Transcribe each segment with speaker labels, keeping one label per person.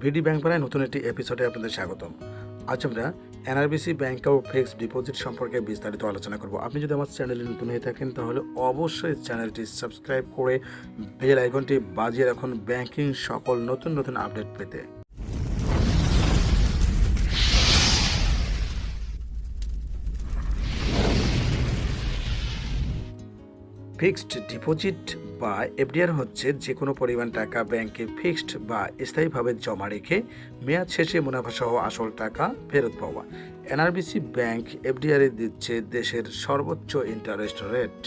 Speaker 1: BD bank পাড়ায় নতুন একটি এপিসোডে আপনাদের স্বাগতম। আজ আমরা এনআরবিসি ব্যাংক ও ফিক্সড ডিপোজিট সম্পর্কে বিস্তারিত আলোচনা করব। আপনি যদি আমার চ্যানেলে নতুন হয়ে থাকেন, তাহলে অবশ্যই চ্যানেলটি সাবস্ক্রাইব করে বেল আইকনটি বাজিয়ে রাখুন ব্যাংকিং সকল নতুন নতুন আপডেট পেতে। ফিক্সড ডিপোজিট বা এফডিআর হচ্ছে যে কোনো পরিমাণ টাকা ব্যাংকে ফিক্সড বা স্থায়ীভাবে জমা রেখে মেয়াদ শেষে মুনাফা সহ আসল টাকা ফেরত পাওয়া। এনআরবিসি ব্যাংক এফডিআরে দিচ্ছে দেশের সর্বোচ্চ ইন্টারেস্ট রেট।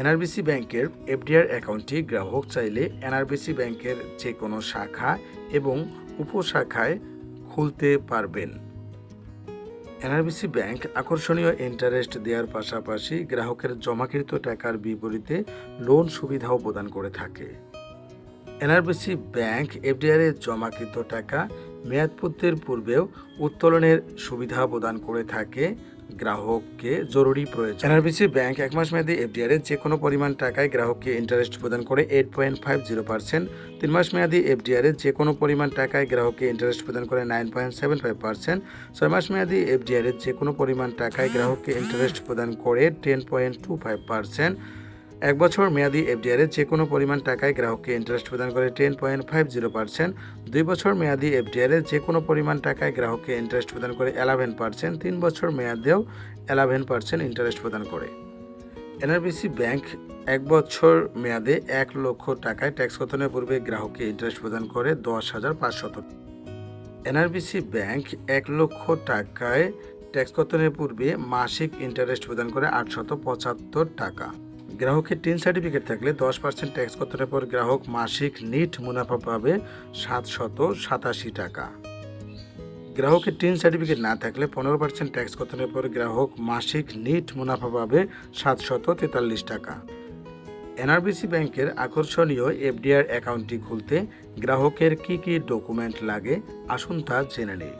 Speaker 1: এনআরবিসি ব্যাংকের এফডিআর অ্যাকাউন্টটি গ্রাহক চাইলে এনআরবিসি ব্যাংকের যে কোনো শাখা এবং উপশাখায় খুলতে পারবেন। এনআরবিসি ব্যাংক আকর্ষণীয় ইন্টারেস্ট দেওয়ার পাশাপাশি গ্রাহকের জমাকৃত টাকার বিপরীতে লোন সুবিধাও প্রদান করে থাকে। এনআরবিসি ব্যাংক এফডিআর এর জমাকৃত টাকা মেয়াদপূর্তির পূর্বেও উত্তোলনের সুবিধা প্রদান করে থাকে গ্রাহককে জরুরি প্রয়োজন। এনআরবিসি ব্যাংক এক মাস মেয়াদী এফডিআর যে কোনো পরিমাণ টাকায় গ্রাহককে ইন্টারেস্ট প্রদান করে eight point five zero percent তিন মাস মেয়াদী এফডিআর যে কোনো পরিমাণ টাকায় গ্রাহককে ইন্টারেস্ট প্রদান করে nine point seven five percent ছয় মাস মেয়াদী এফডিআর যে কোনো পরিমাণ টাকায় গ্রাহককে ইন্টারেস্ট প্রদান করে ten point two five percent এক বছর মেয়াদি এফডিআর যে কোনো পরিমাণ টাকায় গ্রাহককে ইন্টারেস্ট প্রদান করে ten point five zero percent দুই বছর মেয়াদি এফডিআর যে কোনো পরিমাণ টাকায় গ্রাহককে ইন্টারেস্ট প্রদান করে এলেভেন পার্সেন্ট তিন বছর মেয়াদেও এলেভেন পার্সেন্ট ইন্টারেস্ট প্রদান করে। এনআরবিসি ব্যাংক এক বছর মেয়াদে এক লক্ষ টাকায় ট্যাক্স কতনের পূর্বে গ্রাহককে ইন্টারেস্ট প্রদান করে? দশ হাজার পাঁচশত। এনআরবিসি ব্যাংক এক লক্ষ টাকায় ট্যাক্স কতনের পূর্বে মাসিক ইন্টারেস্ট প্রদান করে? আটশত পঁচাত্তর টাকা। গ্রাহকের টিন সার্টিফিকেট থাকলে দশ পার্সেন্ট ট্যাক্স কতনের পর গ্রাহক মাসিক নিট মুনাফা পাবে সাতশত সাতাশি টাকা। গ্রাহকের টিন সার্টিফিকেট না থাকলে পনেরো পার্সেন্ট ট্যাক্স কতনের পর গ্রাহক মাসিক নিট মুনাফা পাবে সাতশত তেতাল্লিশ টাকা। এনআরবিসি ব্যাংকের আকর্ষণীয় এফডিআর অ্যাকাউন্টটি খুলতে গ্রাহকের কি কি ডকুমেন্ট লাগে আসুন তা জেনে নেই।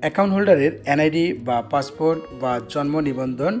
Speaker 1: অ্যাকাউন্ট হোল্ডারের এনআইডি বা পাসপোর্ট বা জন্ম নিবন্ধন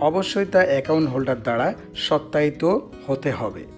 Speaker 1: অবশ্যই তা অ্যাকাউন্ট হোল্ডার দ্বারা সত্যায়িত হতে হবে।